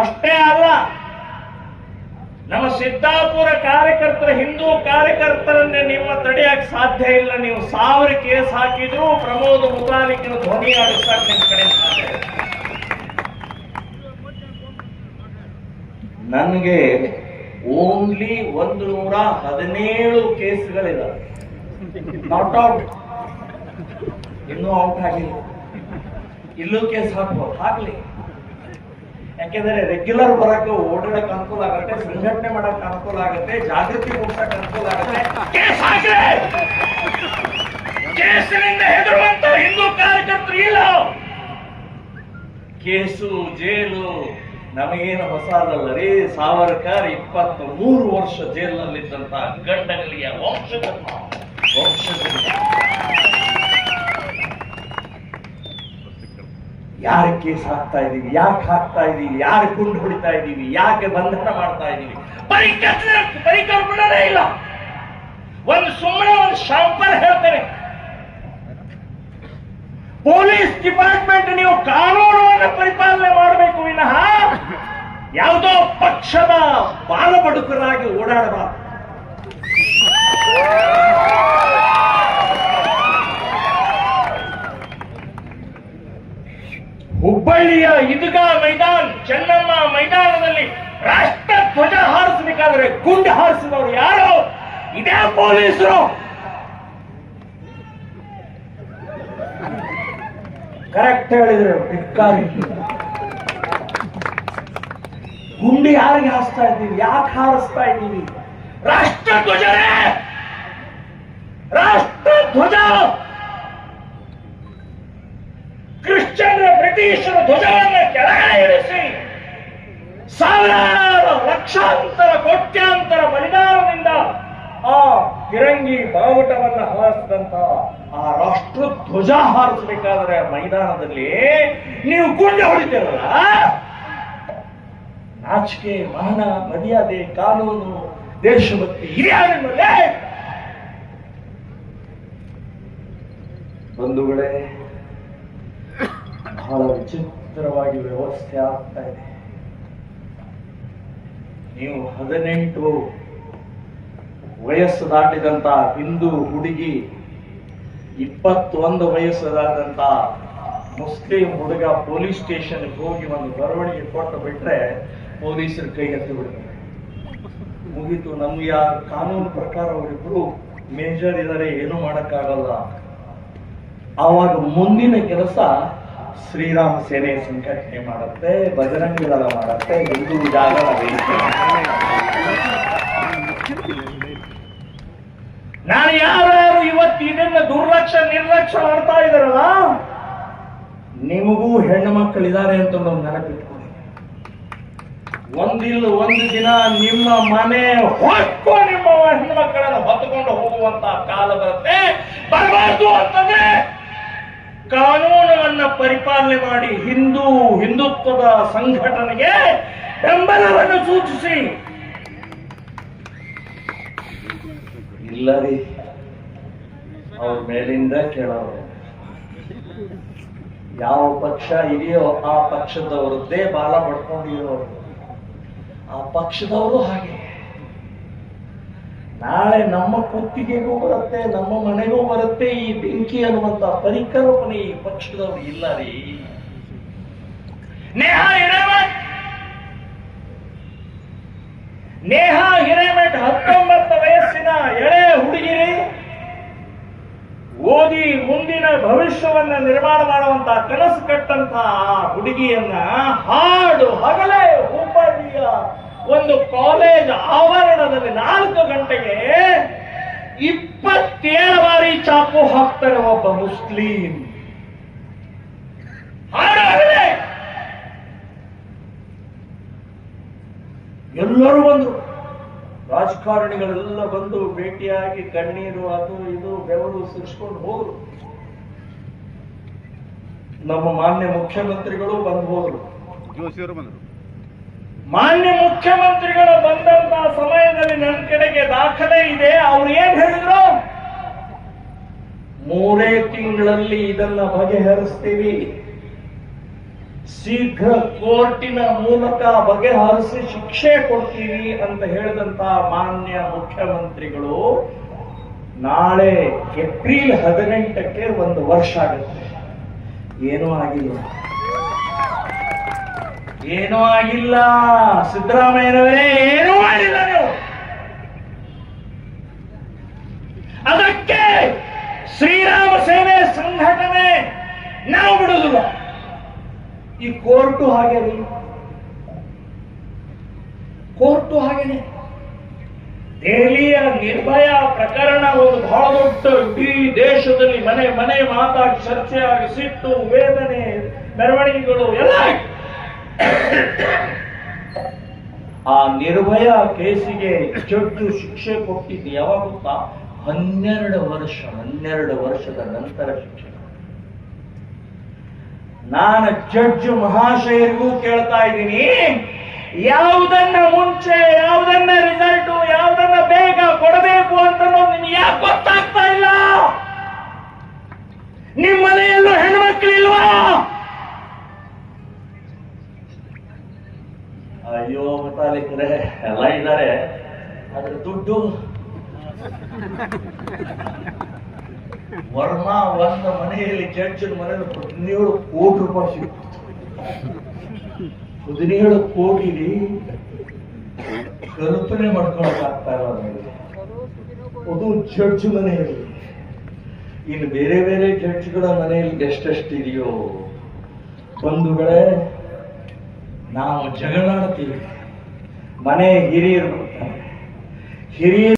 ಅಷ್ಟೇ ಅಲ್ಲ. ನಮ್ಮ ಸಿದ್ದಾಪುರ ಕಾರ್ಯಕರ್ತರ, ಹಿಂದೂ ಕಾರ್ಯಕರ್ತರನ್ನೇ ನಿಮ್ಮ ತಡೆಯಕ್ಕೆ ಸಾಧ್ಯ ಇಲ್ಲ. ನೀವು ಸಾವಿರ ಕೇಸ್ ಹಾಕಿದ್ರು ಪ್ರಮೋದ್ ಮುತಾಲಿಕನ ಧ್ವನಿ ಆಡಿಸ್ತಾರೆ ನಿಮ್ ಕಡೆ ನನಗೆ ಓನ್ಲಿ ಒಂದು ನೂರ ಹದಿನೇಳು ಕೇಸ್ಗಳಿದಾವೆ. ನಾಟ್ ಔಟ್ ಇನ್ನೂ ಔಟ್ ಆಗಿಲ್ಲ. ಇಲ್ಲೂ ಕೇಸ್ ಹಾಕ್ಬೋದು. ಹಾಕ್ಲಿ. ಯಾಕೆಂದ್ರೆ ರೆಗ್ಯುಲರ್ ಬರಕ್ಕೆ ಓಡಾಡಕ್ ಅನುಕೂಲ ಆಗುತ್ತೆ, ಸಂಘಟನೆ ಮಾಡಕ್ ಅನುಕೂಲ ಆಗುತ್ತೆ, ಜಾಗೃತಿ ಮೂಡಿಸಕ್ ಅನುಕೂಲ ಆಗುತ್ತೆ. ಹಿಂದೂ ಕಾರ್ಯಕರ್ತರು ಇಲ್ಲ. ಕೇಸು, ಜೈಲು, ನಮಗೇನು ಹೊಸದಲ್ಲ ರೀ ಸಾವರ್ಕರ್ ಇಪ್ಪತ್ತ್ ಮೂರು ವರ್ಷ ಜೈಲಿನಲ್ಲಿದ್ದಂತಹ ಗಂಡಗಳಿಗೆ ವಂಶದ ನಾವು. ಯಾರ ಕೇಸ್ ಹಾಕ್ತಾ ಇದ್ದೀವಿ ಯಾಕೆ ಹಾಕ್ತಾ ಇದ್ದೀವಿ ಯಾರು ಕುಂಡು ಹೊಡಿತಾ ಇದೀವಿ? ಯಾಕೆ ಬಂಧನ ಮಾಡ್ತಾ ಇದೀವಿ? ಪರಿಕಲ್ಪನೆ ಇಲ್ಲ. ಒಂದು ಸುಮ್ಮನೆ ಒಂದು ಶಾಂಪಲ್ ಹೇಳ್ತೇನೆ. ಪೊಲೀಸ್ ಡಿಪಾರ್ಟ್ಮೆಂಟ್ ನೀವು ಕಾನೂನನ್ನು ಪರಿಪಾಲನೆ ಮಾಡಬೇಕು ವಿನಃ ಯಾವುದೋ ಪಕ್ಷದ ಬಾಲ ಬಡುಕರಾಗಿ ಓಡಾಡಬಾರದು. ಹುಬ್ಬಳ್ಳಿಯ ಇದುಗಾ ಮೈದಾನ್, ಚೆನ್ನಮ್ಮ ಮೈದಾನದಲ್ಲಿ ರಾಷ್ಟ್ರ ಧ್ವಜ ಹಾರಿಸಬೇಕಾದ್ರೆ ಗುಂಡು ಹಾರಿಸಿದವರು ಯಾರು? ಇದೇ ಪೊಲೀಸರು. ಕರೆಕ್ಟ್ ಹೇಳಿದ್ರು, ಧಿಕ್ಕಾರಿ. ಗುಂಡಿ ಯಾರಿಗೆ ಹಾರಿಸ್ತಾ ಇದ್ದೀವಿ ಯಾಕೆ ಹಾರಿಸ್ತಾ ಇದ್ದೀವಿ ರಾಷ್ಟ್ರ ಧ್ವಜರೇ ರಾಷ್ಟ್ರ ಧ್ವಜ! ಕ್ರಿಶ್ಚಿಯನ್ ಬ್ರಿಟಿಷರ ಧ್ವಜವನ್ನು ಕೆಳಗಡೆ ಇಳಿಸಿ ಸಾವಿರಾರು ಲಕ್ಷಾಂತರ ಕೋಟ್ಯಾಂತರ ಬಲಿದಾನದಿಂದ ಆ ಫಿರಂಗಿ ಬಾವುಟವನ್ನ ಹಾರಿಸಿದಂತ ಆ ರಾಷ್ಟ್ರ ಧ್ವಜ ಹಾರಿಸಬೇಕಾದ್ರೆ ಮೈದಾನದಲ್ಲಿ ನೀವು ಗುಂಡು ಹೊಡಿತೀರಲ್ಲ? ನಾಚಿಕೆ, ಮಾನ, ಮರ್ಯಾದೆ, ಕಾನೂನು, ದೇಶಭಕ್ತಿ ಹಿರಿಯಾರಿನಲ್ಲೇ ಬಂಧುಗಳೇ ಬಹಳ ವಿಚಿತ್ರವಾಗಿ ವ್ಯವಸ್ಥೆ ಆಗ್ತಾ ಇದೆ. ನೀವು ಹದಿನೆಂಟು ವಯಸ್ಸು ದಾಟಿದಂತ ಹಿಂದೂ ಹುಡುಗಿ, ಇಪ್ಪತ್ತೊಂದು ವಯಸ್ಸದಾದಂತ ಮುಸ್ಲಿಂ ಹುಡುಗ ಪೊಲೀಸ್ ಸ್ಟೇಷನ್ಗೆ ಹೋಗಿ ಒಂದು ಬರವಣಿಗೆ ಕೊಟ್ಟು ಬಿಟ್ರೆ ಪೊಲೀಸರು ಕೈ ಎತ್ತಿ ಬಿಡ್ತಾರೆ. ಮುಗೀತು, ನಮ್ಗೆ ಯಾರು ಕಾನೂನು ಪ್ರಕಾರ ಅವರಿಬ್ರು ಮೇಜರ್ ಇದ್ದಾರೆ ಏನು ಮಾಡೋಕ್ಕಾಗಲ್ಲ. ಆವಾಗ ಮುಂದಿನ ಕೆಲಸ ಶ್ರೀರಾಮ ಸೇನೆ ಸಂಘಟನೆ ಮಾಡುತ್ತೆ ಬಜರಂಗ ದಳ ಮಾಡುತ್ತೆ, ಹಿಂದೂ ಜಾಗ ನಾನು ಯಾರ್ಯಾರು ಇವತ್ತು ಇದನ್ನ ದುರ್ಲಕ್ಷ ನಿರ್ಲಕ್ಷ್ಯ ಮಾಡ್ತಾ ಇದಾರಲ್ಲ ನಿಮಗೂ ಹೆಣ್ಣು ಮಕ್ಕಳಿದ್ದಾರೆ ಅಂತ ಒಂದು ನೆನಪಿಟ್ಕೊಳ್ಳಿ. ಒಂದಿಲ್ಲ ಒಂದು ದಿನ ನಿಮ್ಮ ಮನೆ ಹೊಕ್ಕು ನಿಮ್ಮ ಹೆಣ್ಣು ಮಕ್ಕಳನ್ನು ಹೊತ್ತುಕೊಂಡು ಹೋಗುವಂತ ಕಾಲ ಬರುತ್ತೆ. ಬರಬಾರ್ದು ಅಂತಂದ್ರೆ ಪರಿಪಾಲನೆ ಮಾಡಿ ಹಿಂದೂ ಹಿಂದುತ್ವದ ಸಂಘಟನೆಗೆ ಬೆಂಬಲವನ್ನು ಸೂಚಿಸಿ. ಇಲ್ಲ ರೀ ಅವ್ರ ಮೇಲಿಂದ ಕೇಳೋರು. ಯಾವ ಪಕ್ಷ ಇದೆಯೋ ಆ ಪಕ್ಷದವರದ್ದೇ ಬಾಲ ಪಡ್ಕೊಂಡಿರೋರು. ಆ ಪಕ್ಷದವರು ಹಾಗೆ. ನಾಳೆ ನಮ್ಮ ಕುತ್ತಿಗೆಗೂ ಬರುತ್ತೆ, ನಮ್ಮ ಮನೆಗೂ ಬರುತ್ತೆ ಈ ಬೆಂಕಿ ಅನ್ನುವಂತ ಪರಿಕಲ್ಪನೆ ಈ ಪಕ್ಷದವರು ಇಲ್ಲ ರೀ. ನೇಹ ಹಿರೇಮಠ್! ನೇಹ ಹಿರೇಮಠ್ ಹತ್ತೊಂಬತ್ತು ವಯಸ್ಸಿನ ಎಳೆ ಹುಡುಗಿರಿ, ಓದಿ ಮುಂದಿನ ಭವಿಷ್ಯವನ್ನ ನಿರ್ಮಾಣ ಮಾಡುವಂತ ಕನಸು ಕಟ್ಟಂತ ಹುಡುಗಿಯನ್ನ ಹಾಡು ಹಗಲೇ ಹುಬ್ಬಳ್ಳಿಯ ಒಂದು ಕಾಲೇಜ್ ಆವರಣದಲ್ಲಿ ನಾಲ್ಕು ಗಂಟೆಗೆ ಇಪ್ಪತ್ತೇಳು ಬಾರಿ ಚಾಕು ಹಾಕ್ತಾರೆ ಒಬ್ಬ ಮುಸ್ಲಿಂ. ಎಲ್ಲರೂ ಬಂದ್ರು. ರಾಜಕಾರಣಿಗಳೆಲ್ಲ ಬಂದು ಭೇಟಿಯಾಗಿ ಕಣ್ಣೀರು ಅದು ಇದು ಬೆವರು ಸುರಿಸ್ಕೊಂಡು ಹೋದ್ರು. ನಮ್ಮ ಮಾನ್ಯ ಮುಖ್ಯಮಂತ್ರಿಗಳು ಬಂದು ಹೋದ್ರು. ಜೋಶಿಯವರು ಬಂದರು. ಮಾನ್ಯ ಮುಖ್ಯಮಂತ್ರಿಗಳು ಬಂದಂತ ಸಮಯದಲ್ಲಿ ನನ್ನ ಕಡೆಗೆ ದಾಖಲೆ ಇದೆ, ಅವ್ರು ಏನ್ ಹೇಳಿದ್ರು? ಮೂರೇ ತಿಂಗಳಲ್ಲಿ ಇದನ್ನ ಬಗೆಹರಿಸ್ತೀವಿ. ಶೀಘ್ರ ಕೋರ್ಟಿನ ಮೂಲಕ ಬಗೆಹರಿಸಿ ಶಿಕ್ಷೆ ಕೊಡ್ತೀವಿ ಅಂತ ಹೇಳಿದಂತ ಮಾನ್ಯ ಮುಖ್ಯಮಂತ್ರಿಗಳು, ನಾಳೆ ಏಪ್ರಿಲ್ ಹದಿನೆಂಟಕ್ಕೆ ಒಂದು ವರ್ಷ ಆಗುತ್ತೆ. ಏನೂ ಆಗಿಲ್ಲ. ಏನೂ ಆಗಿಲ್ಲ. ಸಿದ್ದರಾಮಯ್ಯನವರೇ, ಏನೂ ಮಾಡಿಲ್ಲ ನೀವು. ಅದಕ್ಕೆ ಶ್ರೀರಾಮ ಸೇನೆ ಸಂಘಟನೆ ನಾವು ಬಿಡುದಿಲ್ಲ ಈ ಕೋರ್ಟು ಹಾಗೆ ಕೋರ್ಟು ಹಾಗೇನೆ. ದೆಹಲಿಯ ನಿರ್ಭಯ ಪ್ರಕರಣ ಒಂದು ಬಹಳ ದೊಡ್ಡ ಇಡೀ ದೇಶದಲ್ಲಿ ಮನೆ ಮನೆ ಮಾತಾಡಿ ಆಗಿ ಸಿಟ್ಟು, ವೇದನೆ, ಮೆರವಣಿಗೆಗಳು ಎಲ್ಲ. ಆ ನಿರ್ಭಯ ಕೇಸಿಗೆ ಚೊಟ್ಟು ಶಿಕ್ಷೆ ಕೊಟ್ಟಿದ್ದು ಯಾವಾಗ ಗೊತ್ತಾ ಹನ್ನೆರಡು ವರ್ಷ, ಹನ್ನೆರಡು ವರ್ಷದ ನಂತರ ಶಿಕ್ಷೆ ನಾನು ಜಡ್ಜ್ ಮಹಾಶಯರಿಗೂ ಕೇಳ್ತಾ ಇದ್ದೀನಿ, ಯಾವುದನ್ನ ಮುಂಚೆ, ಯಾವುದನ್ನ ರಿಸಲ್ಟ್, ಯಾವುದನ್ನ ಬೇಗ ಕೊಡಬೇಕು ಅಂತ ನಿಮ್ಗೆ ಯಾಕೆ ಗೊತ್ತಾಗ್ತಾ ಇಲ್ಲ? ನಿಮ್ಮ ಮನೆಯಲ್ಲೂ ಹೆಣ್ಮಕ್ಳಿಲ್ವಾ? ಅಯ್ಯೋ ಮುತಾಲಿಕ್ರೆ ಎಲ್ಲ ಇದ್ದಾರೆ. ಅದ್ರ ದುಡ್ಡು. ವರ್ಮ ಒಂದ ಮನೆಯಲ್ಲಿ ಜಡ್ಜ್ ಮನೆಯಲ್ಲಿ ಹದಿನೇಳು ಕೋಟಿ ರೂಪಾಯಿ ಸಿಕ್ತು. ಹದಿನೇಳು ಕೋಟಿ ಕಲ್ಪನೆ ಮಾಡ್ಕೊಳಕ್ಕಾಗ್ತಾ ಇಲ್ಲ ಅದು ಚರ್ಚ್ ಮನೆಯಲ್ಲಿ. ಇನ್ನು ಬೇರೆ ಬೇರೆ ಚರ್ಚ್ಗಳ ಮನೆಯಲ್ಲಿ ಎಷ್ಟೆಷ್ಟಿದೆಯೋ ಬಂಧುಗಳೇ ನಾವು ಜಗಳಾಡ್ತೀವಿ ಮನೆ ಹಿರಿಯರು ಬರ್ತಾರೆ. ಹಿರಿಯ